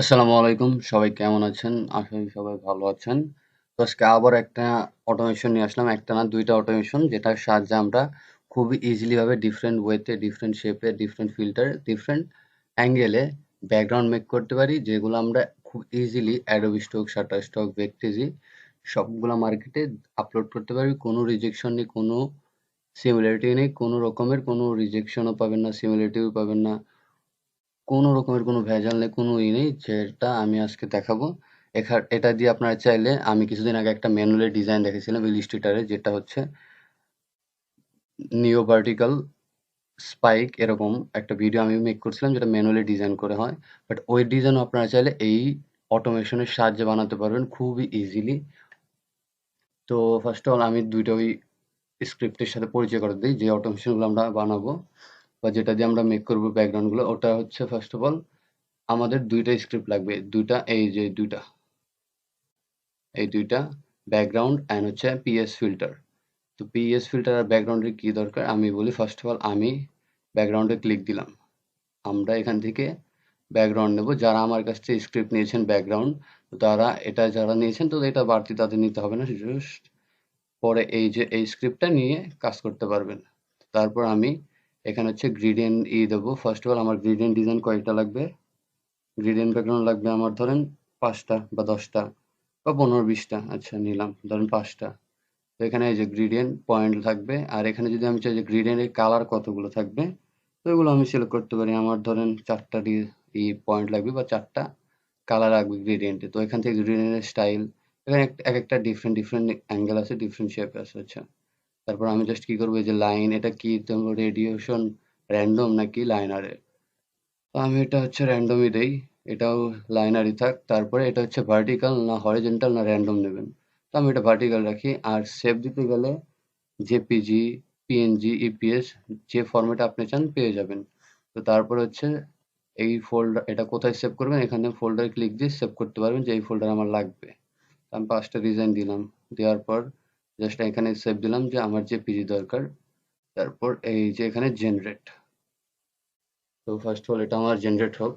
আসসালামু আলাইকুম, সবাই কেমন আছেন? আশা করি সবাই ভালো আছেন। তো আজকে আবার একটা অটোমেশন নিয়ে আসলাম একটা না দুইটা অটোমেশন যেটার সাহায্যে আমরা খুবই ইজিলি ভাবে ডিফারেন্ট ওয়েতে ডিফারেন্ট শেপে ডিফারেন্ট ফিল্টার ডিফারেন্ট অ্যাঙ্গেলে ব্যাকগ্রাউন্ড মেক করতে পারি, যেগুলো আমরা খুব easily Adobe Stock Shutterstock Vecteezy সবগুলো মার্কেটে আপলোড করতে পারি কোনো রিজেকশন নেই, কোনো সিমিলারিটি নেই, কোনো রকমের কোনো রিজেকশনও পাবেন না সিমিলারিটিও পাবেন না। কোনো রকমের কোনো ভেজাল নেই, কোনো ই নেই, যেটা আমি আজকে দেখাবো। এখা, এটা দিয়ে আপনারা চাইলে আমি কিছুদিন আগে একটা ম্যানুয়ালি ডিজাইন দেখেছিলাম ইলিস্ট্রেটারে যেটা হচ্ছে নিও ভার্টিক্যাল স্পাইক এরকম একটা ভিডিও আমি মেক করছিলাম, যেটা ম্যানুয়ালি ডিজাইন করে হয়। বাট ওই ডিজাইনও আপনারা চাইলে এই অটোমেশনের সাহায্যে বানাতে পারবেন খুবই ইজিলি তো ফার্স্ট অল আমি দুইটা ওই স্ক্রিপ্টের সাথে পরিচয় করে দিই, যে অটোমেশনগুলো আমরা বানাবো। বা যেটা দিয়ে আমরা মেক করব ব্যাকগ্রাউন্ডগুলো ওটা হচ্ছে ফার্স্ট অফ অল আমাদের দুইটা স্ক্রিপ্ট লাগবে, দুইটা এই যে দুইটা। এই দুইটা ব্যাকগ্রাউন্ড অ্যান্ড হচ্ছে পিএস ফিল্টার তো পিএস ফিল্টার আর ব্যাকগ্রাউন্ডের কি দরকার? আমি বলি ফার্স্ট অফ অল আমি ব্যাকগ্রাউন্ডে ক্লিক দিলাম। আমরা এখান থেকে ব্যাকগ্রাউন্ড নেব। যারা আমার কাছ থেকে স্ক্রিপ্ট নিয়েছেন ব্যাকগ্রাউন্ড তারা এটা যারা নিয়েছেন তো এটা বাড়তি তাদের নিতে হবে না। জাস্ট পরে এই যে এই স্ক্রিপ্টটা নিয়ে কাজ করতে পারবেন। তারপর আমি এখানে হচ্ছে গ্রিডিয়েন্ট ই দেবো। ফার্স্ট অফ অল আমার গ্রিডিয়েন্ট ডিজাইন কয়েকটা লাগবে? গ্রিডিয়েন্ট ব্যাকগ্রাউন্ড লাগবে আমার ধরেন পাঁচটা বা দশটা বা পনেরো বিশটা। আচ্ছা নিলাম। ধরেন পাঁচটা। তো এখানে এই যে গ্রিডিয়েন্ট পয়েন্ট থাকবে। আর এখানে যদি আমি চাই যে গ্রিডিয়েন্টের কালার কতগুলো থাকবে, তো এগুলো আমি সিলেক্ট করতে পারি। আমার ধরেন চারটা ই পয়েন্ট লাগবে বা চারটা কালার লাগবে গ্রিডিয়েন্টে তো এখান থেকে গ্রিডিয়েন্টের স্টাইল এখানে এক একটা ডিফারেন্ট ডিফারেন্ট অ্যাঙ্গেল আছে ডিফারেন্ট শেপ আছে। আচ্ছা। তারপর আমি জাস্ট কি করব যে লাইন এটা কি তোমার রেডিয়েশন র্যান্ডম নাকি লাইনারে তো আমি এটা হচ্ছে র্যান্ডমই দেই, এটাও লাইনারই থাক, তারপরে এটা হচ্ছে ভার্টিক্যাল না হরিজেন্টাল না র্যান্ডম নেবেন। তো আমি এটা ভার্টিক্যাল রাখি, আর সেভ দিতে গেলে জেপিজি পিএনজি ইপিএস যে ফরম্যাটে আপনি চান পেয়ে যাবেন। তো তারপর হচ্ছে এই ফোল্ডার এটা কোথায় সেভ করবেন? এখানে ফোল্ডার ক্লিক দিয়ে সেভ করতে পারবেন যে এই ফোল্ডার আমার লাগবে। আমি পাঁচটা ডিজাইন দিলাম, দেওয়ার পর জাস্ট এখানে সেভ দিলাম যে আমার যে পিজি দরকার, তারপর এই যে এখানে জেনারেট তো ফার্স্ট অল এটা আমার জেনারেট হোক।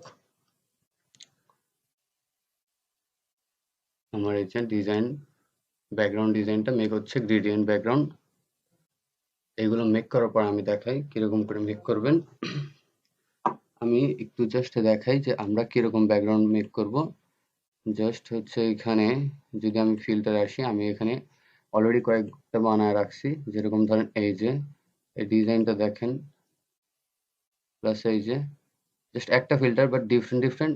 আমার এই যে ডিজাইন ব্যাকগ্রাউন্ড ডিজাইনটা মেক হচ্ছে গ্রেডিয়েন্ট ব্যাকগ্রাউন্ড এগুলো মেক করার পর আমি দেখাই কীরকম করে মেক করবেন। আমি একটু জাস্ট দেখাই যে আমরা কীরকম ব্যাকগ্রাউন্ড মেক করব। জাস্ট হচ্ছে এখানে যদি আমি ফিল্টার আসি, আমি এখানে অলরেডি কয়েকটা বানায় রাখছি। যেরকম ধরেন এই যে, এই ডিজাইনটা দেখেন। প্লাস এই যে জাস্ট একটা filter but different different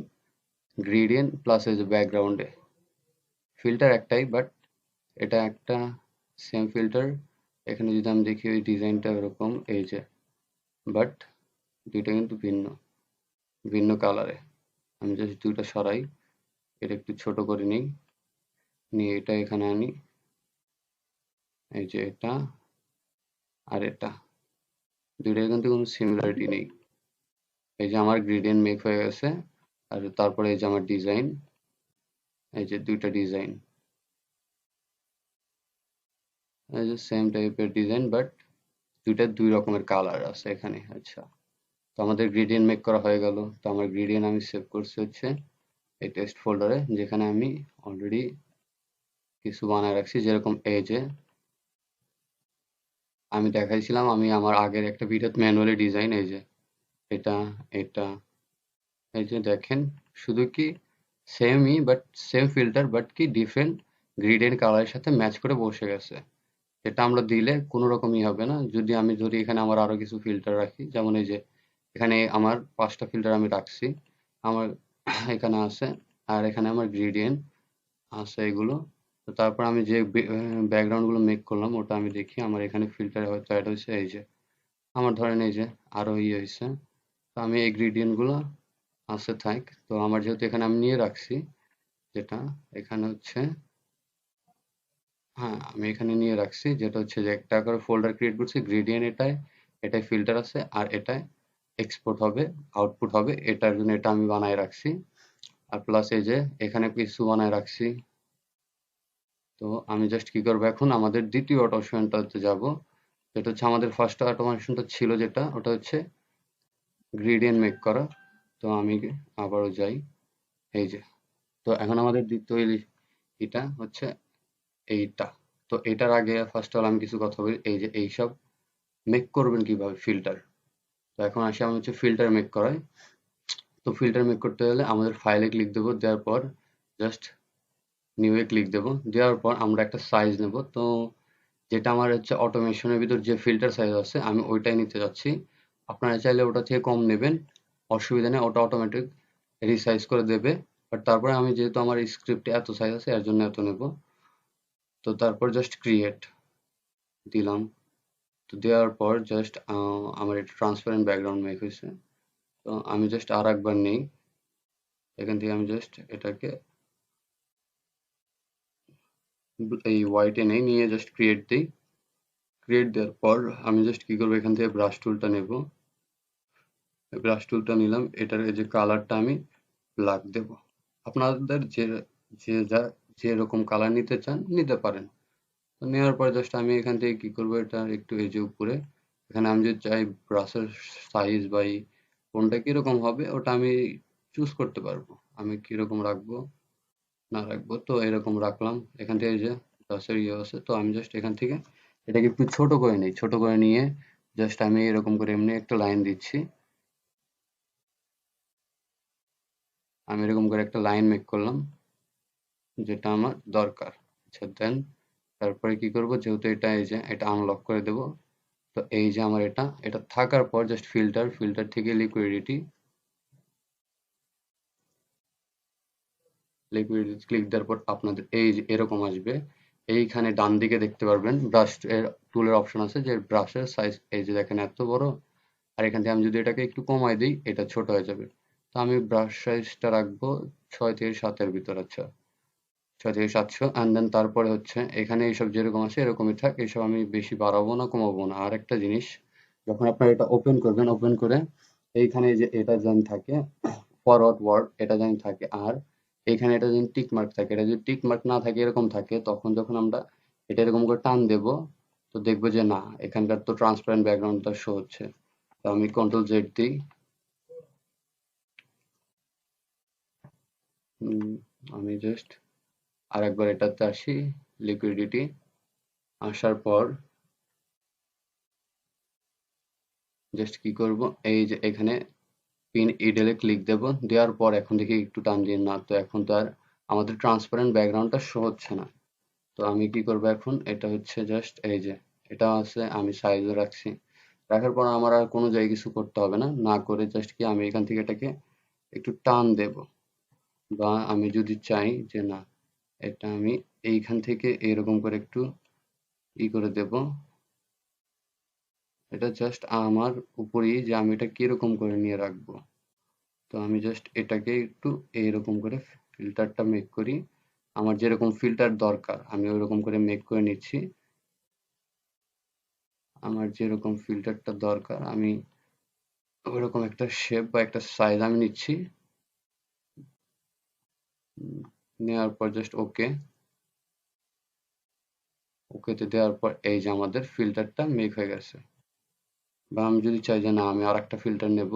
gradient plus এই যে ব্যাকগ্রাউন্ডে ফিল্টার একটাই বাট এটা একটা সেম ফিল্টার এখানে যদি আমি দেখি ওই ডিজাইনটা এরকম এই যে বাট দুইটা কিন্তু ভিন্ন ভিন্ন কালারে আমি জাস্ট দুইটা সরাই, এটা একটু ছোট করে নিই, নিয়ে এটা এখানে আনি। এই যে এটা আর এটা। দুইটার কিন্তু কোনো সিমিলারিটি নেই। এই যে আমার গ্রেডিয়েন্ট মেক হয়ে গেছে আর তারপরে এই যে আমার ডিজাইন এই যে দুইটা ডিজাইন এই যে সেম টাইপের ডিজাইন বাট দুইটা দুই রকমের কালার আছে এখানে। আচ্ছা তো আমাদের গ্রেডিয়েন্ট মেক করা হয়ে গেল। তো আমার গ্রেডিয়েন্ট আমি সেভ করছি হচ্ছে এই টেক্সট ফোল্ডারে যেখানে আমি অলরেডি কিছু বানায় রাখছি, যেরকম যে আমি দেখাইছিলাম, আমি আমার আগের একটা ভিডিও ম্যানুয়ালি ডিজাইন এই যে, এটা এটা, এই যে দেখেন, শুধু কি সেমই বাট সেম ফিল্টার বাট কি ডিফারেন্ট গ্রিডেন্ট কালারের সাথে ম্যাচ করে বসে গেছে। এটা আমরা দিলে কোনো রকমই হবে না। যদি আমি ধরি এখানে আমার আরও কিছু ফিল্টার রাখি, যেমন এই যে, এখানে আমার পাঁচটা ফিল্টার আমি রাখছি। আমার এখানে আছে, আর এখানে আমার গ্রিডিয়েন্ট আছে এগুলো। তো তারপর আমি যে ব্যাকগ্রাউন্ডগুলো মেক করলাম, ওটা আমি দেখি, আমার এখানে ফিল্টার হয়তো অ্যাড হয়েছে, এই যে, আমার ধরেন এই যে আরও ইয়ে হয়েছে। তো আমি এই গ্রিডিয়েন্টগুলো আছে, থাক। তো আমার যেহেতু এখানে আমি নিয়ে রাখছি, যেটা এখানে হচ্ছে হ্যাঁ আমি এখানে নিয়ে রাখছি, যেটা হচ্ছে যে একটা করে ফোল্ডার ক্রিয়েট করছি গ্রেডিয়েন্ট এটায় এটাই ফিল্টার আছে, আর এটায় এক্সপোর্ট হবে আউটপুট হবে, এটার জন্য এটা আমি বানায় রাখছি। আর প্লাস এই যে, এখানে কিছু বানায় রাখছি তো আমি জাস্ট কি করব? এখন আমাদের দ্বিতীয় অটোমেশনটাতে যাব। যেটা হচ্ছে আমাদের ফার্স্ট অটোমেশনটা ছিল যেটা, ওটা হচ্ছে গ্রেডিয়েন্ট মেক করা। তো আমি আবারও যাই। এই যে, তো এখন আমাদের হইলে এটা হচ্ছে এইটা। তো এটার আগে ফার্স্ট অল আমি কিছু কথা বলি। এই যে এইসব মেক করবেন কীভাবে? ফিল্টার তো এখন আসি আমি হচ্ছে ফিল্টার মেক করাই তো ফিল্টার মেক করতে হলে আমাদের ফাইলে ক্লিক দেবো। দেওয়ার পর জাস্ট নিউয়ে ক্লিক দেবো। দেওয়ার পর আমরা একটা সাইজ নেব। তো যেটা আমার হচ্ছে অটোমেশনের ভিতর যে ফিল্টার সাইজ আছে, আমি ওইটাই নিতে যাচ্ছি। আপনারা চাইলে ওটা থেকে কম নেবেন। অসুবিধা নেই, ওটা অটোমেটিক রিসাইজ করে দেবে। বাট তারপরে আমি যেহেতু আমার স্ক্রিপ্টে এত সাইজ আছে, এর জন্য এত নেব। তো তারপর জাস্ট ক্রিয়েট দিলাম। তো দেওয়ার পর জাস্ট আমার এটা ট্রান্সপারেন্ট ব্যাকগ্রাউন্ড মেক হয়েছে। তো আমি জাস্ট আর একবার নেই। এখান থেকে আমি জাস্ট এটাকে এই হোয়াইটে নেই, নিয়ে জাস্ট ক্রিয়েট দিই। ক্রিয়েট দেওয়ার পর আমি জাস্ট কি করব, এখান থেকে ব্রাশ টুলটা নেব। ব্রাশ টুলটা নিলাম, এটার এই যে কালারটা আমি ব্ল্যাক দেব। আপনাদের যে যে যা যেরকম কালার নিতে চান, নিতে পারেন। তো নেওয়ার পর জাস্ট আমি এখান থেকে কি করব, এটা একটু এই যে উপরে। এখানে আমি যদি চাই ব্রাশের সাইজ বা কোনটা কীরকম হবে, ওটা আমি চুজ করতে পারব। আমি কীরকম রাখব? না রাখব। তো এরকম রাখলাম এখান থেকে যে ব্রাশের ইয়ে আছে। তো আমি জাস্ট এখান থেকে এটাকে একটু ছোট করে নিই। ছোট করে নিয়ে জাস্ট আমি এরকম করে এমনি একটা লাইন দিচ্ছি। আমি এরকম করে একটা লাইন মেক করলাম, যেটা আমার দরকার। আচ্ছা দেন তারপরে কি করব? যেহেতু এটা এই যে, এটা আনলক করে দেব। তো এই যে আমার এটা এটা থাকার পর জাস্ট ফিল্টার ফিল্টার থেকে লিকুইডিটি লিকুইডিটি ক্লিক দেওয়ার পর আপনাদের এই যে এরকম আসবে। এইখানে ডান দিকে দেখতে পারবেন ব্রাশ এর টুলের অপশন আছে যে ব্রাশের সাইজ এই যে দেখেন এত বড়। আর এখান থেকে আমি যদি এটাকে একটু কমাই দিই, এটা ছোট হয়ে যাবে। তো আমি ব্রাশ সাইজটা রাখব ছয় থেকে সাতের ভিতর আচ্ছা। ছয় থেকে সাতশো অ্যান্ড দেন তারপরে হচ্ছে এখানে এইসব যেরকম আছে এরকমই থাক এইসব আমি বেশি বাড়াবো না, কমাবো না। আর একটা জিনিস, যখন আপনারা এটা ওপেন করবেন ওপেন করে এইখানে যে এটা যেন থাকে ফরওয়ার্ড ওয়ার্ড এটা যেন থাকে, আর এইখানে এটা যদি টিক মার্ক থাকে, এটা যদি টিক মার্ক না থাকে, এরকম থাকে, তখন যখন আমরা এটা এরকম করে টান দেব, তো দেখব যে না, এখানকার তো ট্রান্সপারেন্ট ব্যাকগ্রাউন্ডটা শো হচ্ছে। তো আমি কন্ট্রোল জেড দিই। আমি জাস্ট আর একবার এটাতে আসি লিকুইডিটি আসার পর জাস্ট কি করব? এই যে এখানে পিন ইডেলে ক্লিক দেব। দেওয়ার পর এখন দেখি একটু টান দিন না, তো এখন তো আর আমাদের ট্রান্সপারেন্ট ব্যাকগ্রাউন্ডটা শো হচ্ছে না। তো আমি কি করব এখন? এটা হচ্ছে জাস্ট এই যে, এটা আছে, আমি সাইজও রাখছি। রাখার পর আমার আর কোনো জায়গায় কিছু করতে হবে না। না করে জাস্ট কি আমি এখান থেকে এটাকে একটু টান দেব। বা আমি যদি চাই যে না, এটা আমি এইখান থেকে এরকম করে একটু ই করে দেব। এটা জাস্ট আমার উপরেই যে আমি এটা কীরকম করে নিয়ে রাখব। তো আমি জাস্ট এটাকে একটু এইরকম করে ফিল্টারটা মেক করি। আমার যেরকম ফিল্টার দরকার, আমি ওইরকম করে মেক করে নিচ্ছি। আমার যেরকম ফিল্টারটা দরকার, আমি ওইরকম একটা শেপ বা একটা সাইজ আমি নিচ্ছি। নেওয়ার পর জাস্ট ওকে ওকেতে দেওয়ার পর এই যে আমাদের ফিল্টারটা মেক হয়ে গেছে। বা আমি যদি চাই যে না, আমি আর একটা ফিল্টার নেব,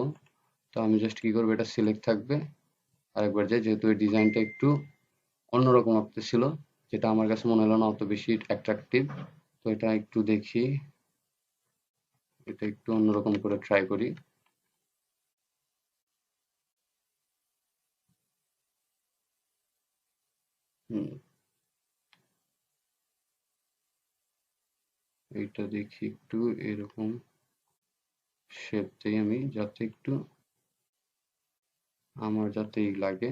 তো আমি জাস্ট কি করব, এটা সিলেক্ট থাকবে। আরেকবার যাই যেহেতু এই ডিজাইনটা একটু অন্যরকম আপতে ছিল, যেটা আমার কাছে মনে হলো না অত বেশি অ্যাট্রাকটিভ তো এটা একটু দেখি। এটা একটু অন্যরকম করে ট্রাই করি। এইটা দেখি একটু, এরকম। শেপ আমি যাতে একটু আমার যাতে লাগে।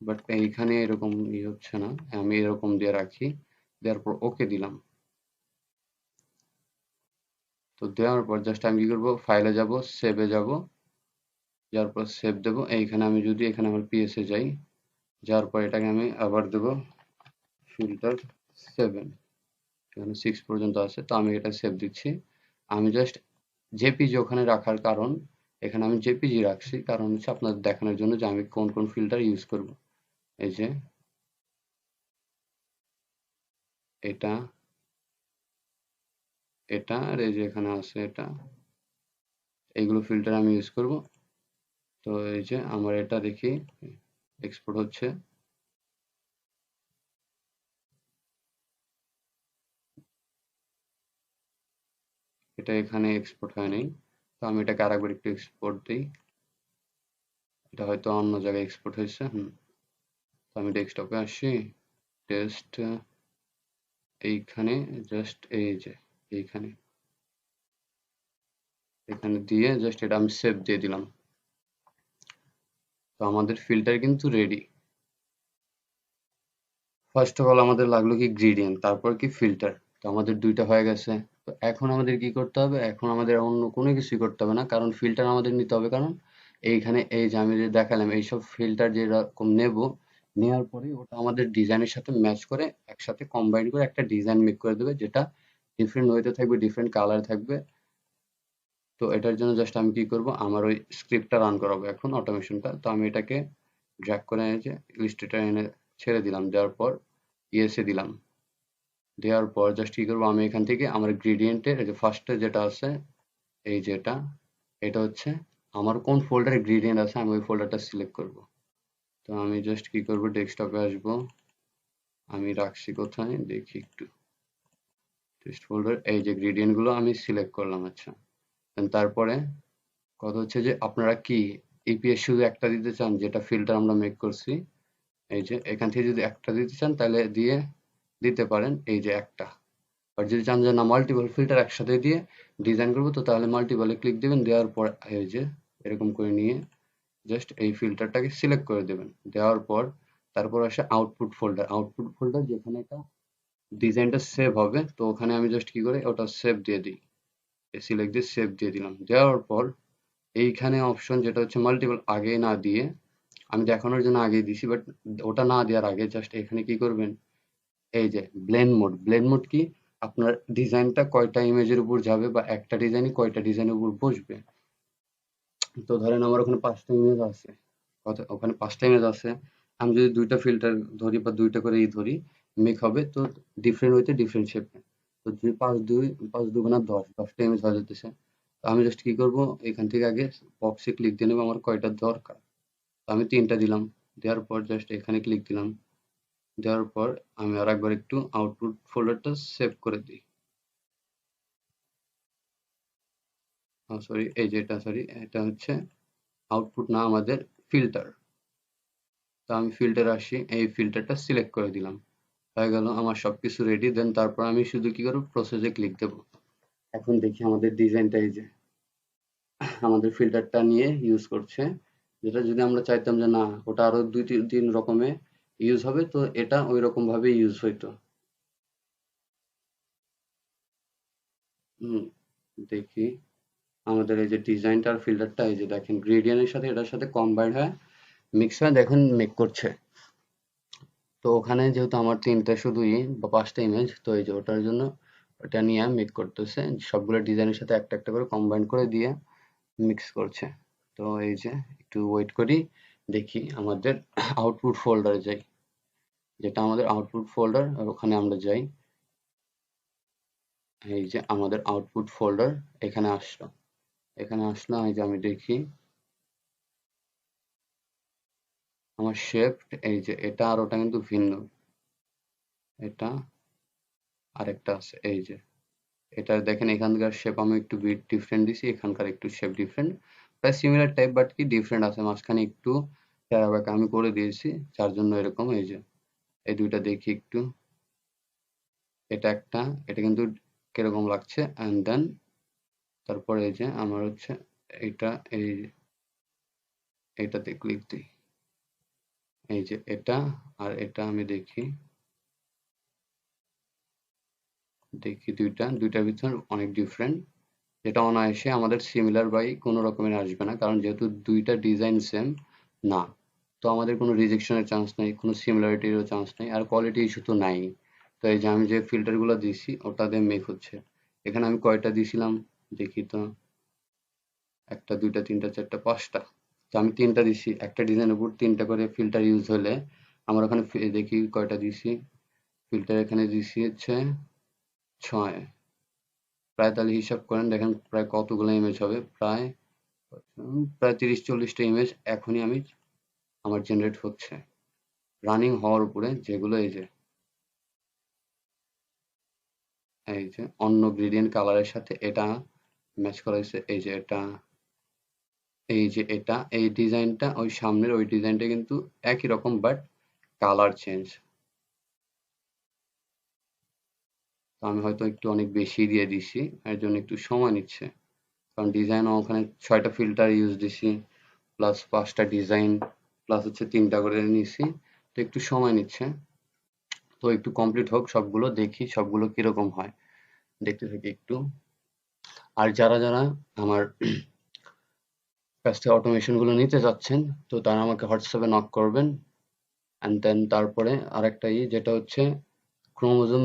বাট এইখানে এরকম ই হচ্ছে না, আমি এরকম দিয়ে রাখি, দেওয়ার পর ওকে দিলাম। তো দেওয়ার পর জাস্ট আমি কি করব ফাইলে যাব সেভে যাব যার পর সেভ দেব, এইখানে আমি যদি এখানে আমার পিএসএ যাই, যাওয়ার পর এটাকে আমি আবার দেব ফিল্টার সেভেন এখানে সিক্স পর্যন্ত আছে, তো আমি এটা সেভ দিচ্ছি। আমি জাস্ট জেপিজি ওখানে রাখার কারণ, এখানে আমি জেপিজি রাখছি, কারণ হচ্ছে আপনাদের দেখানোর জন্য যে আমি কোন কোন ফিল্টার ইউজ করব। এই যে, এটা এটা, আর এই যে এখানে আছে এটা, এইগুলো ফিল্টার আমি ইউজ করব। তো এই যে, আমার এটা দেখি এক্সপোর্ট হচ্ছে। এটা এখানে এক্সপোর্ট হয় নাই। তো আমি এটাকে আরেকবার একটু এক্সপোর্ট দিই। এটা হয়তো অন্য জায়গায় এক্সপোর্ট হয়েছে, হুম। তো আমি ডেস্কটপে আসি। টেস্ট এইখানে জাস্ট এই যে, এইখানে। এখানে দিয়ে জাস্ট এটা আমি সেভ দিয়ে দিলাম। তো আমাদের ফিল্টার কিন্তু রেডি ফার্স্ট অফ অল আমাদের লাগল কি গ্রেডিয়েন্ট তারপর কি ফিল্টার তো আমাদের দুইটা হয়ে গেছে। এখন আমাদের কি করতে হবে? এখন আমাদের অন্য কোনো কিছুই করতে হবে না, কারণ ফিল্টার আমাদের নিতে হবে। কারণ এইখানে এই যে আমি দেখালাম, এইসব ফিল্টার যেরকম নেব, নেওয়ার পরে ওটা আমাদের ডিজাইনের সাথে ম্যাচ করে একসাথে কম্বাইন করে একটা ডিজাইন মেক করে দেবে, যেটা ডিফারেন্ট ওয়েতে থাকবে ডিফারেন্ট কালার থাকবে। তো এটার জন্য জাস্ট আমি কি করব? আমার ওই স্ক্রিপ্টটা রান করাবো এখন অটোমেশনটা তো আমি এটাকে ড্র্যাগ করে এনে লিস্টটা এনে ছেড়ে দিলাম, দেওয়ার পর ইয়েসে দিলাম। দেওয়ার পর জাস্ট কি করব, আমি এখান থেকে আমার গ্রেডিয়েন্টের যে ফার্স্টে যেটা আছে, এই যেটা, এটা হচ্ছে আমার কোন ফোল্ডারে গ্রেডিয়েন্ট আছে, আমি ওই ফোল্ডারটা সিলেক্ট করব। তো আমি জাস্ট কি করব ডেস্কটপে আসব, আমি রাখছি কোথায়, দেখি একটু। টেস্ট ফোল্ডার এই যে গ্রেডিয়েন্টগুলো আমি সিলেক্ট করলাম আচ্ছা। তারপরে কথা হচ্ছে যে আপনারা কি ইপিএস শুধু একটা দিতে চান, যেটা ফিল্টার আমরা মেক করছি, এই যে এখান থেকে যদি একটা দিতে চান, তাহলে দিয়ে দিতে পারেন এই যে একটা। আর যদি চান যে না মাল্টিপল ফিল্টার একসাথে দিয়ে ডিজাইন করব, তো তাহলে মাল্টিপলে ক্লিক দেবেন, দেওয়ার পর এই যে এরকম করে নিয়ে জাস্ট এই ফিল্টারটাকে সিলেক্ট করে দেবেন। দেওয়ার পর তারপর আসে আউটপুট ফোল্ডার আউটপুট ফোল্ডার যেখানে এটা ডিজাইনটা সেভ হবে, তো ওখানে আমি জাস্ট কি করে, ওটা সেভ দিয়ে দিই। সিলেক্ট দিয়ে সেভ দিয়ে দিলাম। দেওয়ার পর এইখানে অপশন যেটা হচ্ছে মাল্টিপল আগে না দিয়ে, আমি দেখানোর জন্য আগে দিছি বাট ওটা না দেওয়ার আগে জাস্ট এখানে কি করবেন এই যে ব্লেন্ড মোড ব্লেন্ড মোড কি? আপনার ডিজাইনটা কয়টা ইমেজের উপর যাবে বা একটা ডিজাইনই কয়টা ডিজাইনের উপর বসবে? তো ধরেন আমার ওখানে পাঁচটা ইমেজ আছে। ওখানে পাঁচটা ইমেজ আছে। আমি যদি দুইটা ফিল্টার ধরি বা দুইটা করে ই ধরি মেক হবে তো ডিফারেন্ট হইতে ডিফারেন্ট শেপে তো যদি পাঁচ দুই, পাঁচ দুগুণা দশ, দশটা ইমেজ হয়ে যেতেছে, তো আমি জাস্ট কি করব? এখান থেকে আগে বক্সে ক্লিক দিয়ে নেব আমার কয়টা দরকার। তো আমি তিনটা দিলাম। দেওয়ার পর জাস্ট এখানে ক্লিক দিলাম। দেওয়ার পর আমি আর একবার একটু আউটপুট ফোল্ডারটা সেভ করে দিই। সরি এই যেটা সরি এটা হচ্ছে আউটপুট না, আমাদের ফিল্টার তো আমি ফিল্টার আসি, এই ফিল্টারটা সিলেক্ট করে দিলাম। হয়ে গেল, আমার সবকিছু রেডি দেন তারপর আমি শুধু কি করব? প্রসেসে ক্লিক দেব। এখন দেখি আমাদের ডিজাইনটা এই যে, আমাদের ফিল্টারটা নিয়ে ইউজ করছে। যেটা যদি আমরা চাইতাম যে না, ওটা আরও দুই তিন রকমে ইউজ হবে, তো এটা ওই রকম ভাবে ইউজ হইতো দেখি। আমাদের এই যে ডিজাইনটা আর ফিল্টারটা এই যে দেখেন গ্রেডিয়েন্টের সাথে এটার সাথে কম্বাইন্ড হয় মিক্স হয়ে, দেখুন মেক করছে। তো ওখানে যেহেতু আমার তিনটা শুধুই, বা পাঁচটা ইমেজ তো এই যে ওটার জন্য ওটা নিয়ে মেক করতেছে, সবগুলো ডিজাইনের সাথে একটা একটা করে কম্বাইন করে দিয়ে মিক্স করছে। তো এই যে একটু ওয়েট করি, দেখি আমাদের আউটপুট ফোল্ডারে যাই। যেটা আমাদের আউটপুট ফোল্ডার আর ওখানে আমরা যাই। এই যে আমাদের আউটপুট ফোল্ডার এখানে আসলো। এখানে আসলো, এই যে আমি দেখি। আমার শেপ এই যে এটা আর ওটা কিন্তু ভিন্ন। এটা আরেকটা আছে, এই যে। এটা দেখেন, এখানকার শেপ আমি একটু বিট ডিফারেন্ট দিছি, এখানকার একটু শেপ ডিফারেন্ট প্রায় সিমিলার টাইপ বাট কি ডিফারেন্ট আছে? মাঝখানে একটু আমি করে দিয়েছি, যার জন্য এরকম, এই যে। এই দুইটা দেখি একটু। এটা একটা, এটা কিন্তু কীরকম লাগছে? অ্যান্ড দেন তারপরে এই যে আমার হচ্ছে এটা, এই এইটাতে ক্লিক দিই। এই যে এটা আর এটা আমি দেখি। দেখি দুইটা, দুইটার ভিতর অনেক ডিফারেন্ট যেটা অনায়াসে আমাদের সিমিলার বাই কোনো রকমের আসবে না, কারণ যেহেতু দুইটা ডিজাইন সেম না। তো আমাদের কোনো রিজেকশনের চান্স নেই, কোনো সিমিলারিটিরও চান্স নেই, আর কোয়ালিটি ইস্যু তো নাই। তো এই যে আমি যে ফিল্টারগুলো দিছি, ওটা দিয়ে মেক হচ্ছে। এখানে আমি কয়টা দিছিলাম? দেখি তো। একটা, দুইটা, তিনটা, চারটা, পাঁচটা। তো আমি তিনটা দিছি, একটা ডিজাইনের উপর তিনটা করে ফিল্টার ইউজ হলে আমার ওখানে দেখি কয়টা দিছি। ফিল্টার এখানে দিছি হচ্ছে ছয়। প্রায় তাহলে হিসাব করেন, দেখেন প্রায় কতগুলো ইমেজ হবে? প্রায় প্রায় তিরিশ, চল্লিশটা ইমেজ এখনই আমি আমার জেনারেট হচ্ছে। রানিং হওয়ার উপরে যেগুলো এই যে এই যে অন্য গ্রেডিয়েন্ট কালারের সাথে এটা ম্যাচ করা হয়েছে, এই যে এটা, এই যে এটা, এই ডিজাইনটা ওই সামনের ওই ডিজাইনটা কিন্তু একই রকম বাট কালার চেঞ্জ তো আমি হয়তো একটু অনেক বেশি দিয়ে দিছি, এর জন্য একটু সময় নিচ্ছে। কারণ ডিজাইন ওখানে ছয়টা ফিল্টার ইউজ দিছি প্লাস পাঁচটা ডিজাইন প্লাস হচ্ছে তিনটা করে নিছি তো একটু সময় নিচ্ছে। তো একটু কমপ্লিট হোক সবগুলো, দেখি সবগুলো কীরকম হয়। দেখতে থাকি একটু। আর যারা যারা আমার কাছ থেকে অটোমেশনগুলো নিতে যাচ্ছেন তো তারা আমাকে হোয়াটসঅ্যাপে নক করবেন। অ্যান্ড দেন তারপরে আরেকটা ই, যেটা হচ্ছে ক্রোমোজোম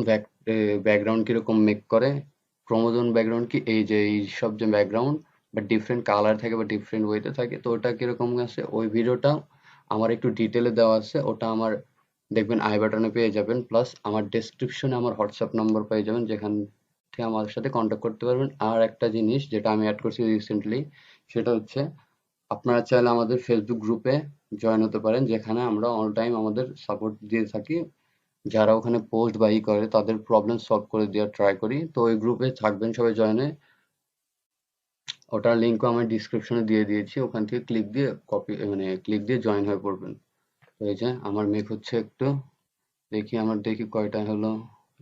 ব্যাকগ্রাউন্ড কীরকম মেক করে। ক্রোমোজোম ব্যাকগ্রাউন্ড কি? এই যে, এই সব যে ব্যাকগ্রাউন্ড বা ডিফারেন্ট কালার থাকে বা ডিফারেন্ট ওয়েতে থাকে, তো ওটা কীরকম আছে? ওই ভিডিওটা আমার একটু ডিটেলে দেওয়া আছে, ওটা আমার দেখবেন আই বাটনে পেয়ে যাবেন প্লাস আমার ডেসক্রিপশনে আমার হোয়াটসঅ্যাপ নম্বর পেয়ে যাবেন, যেখান থেকে আমার সাথে কন্ট্যাক্ট করতে পারবেন। আর একটা জিনিস যেটা আমি অ্যাড করছি রিসেন্টলি সেটা হচ্ছে আপনারা চাইলে আমাদের ফেসবুক গ্রুপে জয়েন হতে পারেন, যেখানে আমরা অল টাইম আমাদের সাপোর্ট দিয়ে থাকি। যারা ওখানে পোস্ট বা ই করে, তাদের প্রবলেম সলভ করে দেওয়ার ট্রাই করি। তো ওই গ্রুপে থাকবেন সবাই জয়েনে ওটার লিঙ্কও আমি ডিসক্রিপশনে দিয়ে দিয়েছি। ওখান থেকে ক্লিক দিয়ে কপি মানে ক্লিক দিয়ে জয়েন হয়ে পড়বেন। এই যে আমার মেক হচ্ছে একটু, দেখি আমার, দেখি কয়টা হলো।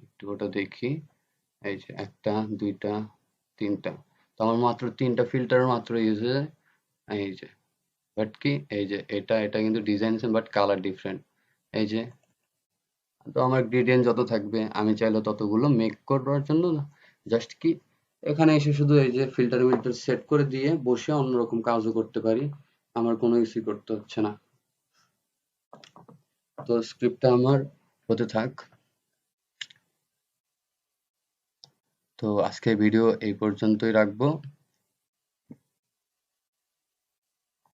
একটু ওটা দেখি। এই যে একটা, দুইটা, তিনটা। তো আমার মাত্র তিনটা ফিল্টার মাত্র ইউজ হয়ে যায়। এই যে বাট কি? এই যে এটা এটা কিন্তু ডিজাইন বাট কালার ডিফারেন্ট এই যে, তো আমার গ্রেডিয়েন্ট যত থাকবে, আমি চাইলে ততগুলো মেক করার জন্য জাস্ট কি এখানে এসে শুধু এই যে ফিল্টার মিল্টার সেট করে দিয়ে বসে অন্যরকম কাজও করতে পারি। আমার কোনো কিছুই করতে হচ্ছে না। তো স্ক্রিপ্টটা আমার হতে থাক। তো আজকে ভিডিও এই পর্যন্তই রাখব।